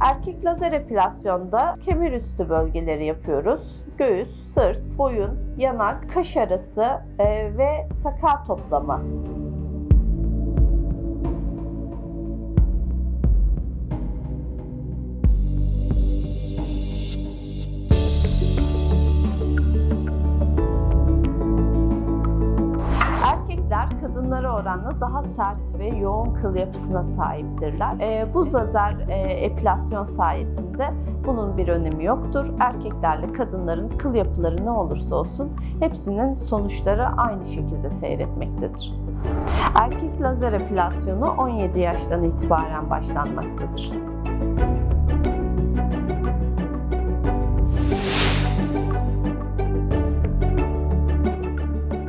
Erkek lazer epilasyonda kemir üstü bölgeleri yapıyoruz. Göğüs, sırt, boyun, yanak, kaş arası e, ve sakal toplama. Erkekler kadınlara oranla daha sert ve yoğun kıl yapısına sahiptirler. Ee, bu lazer e, epilasyon sayesinde bunun bir önemi yoktur. Erkeklerle kadınların kıl yapıları ne olursa olsun hepsinin sonuçları aynı şekilde seyretmektedir. Erkek lazer epilasyonu 17 yaştan itibaren başlanmaktadır.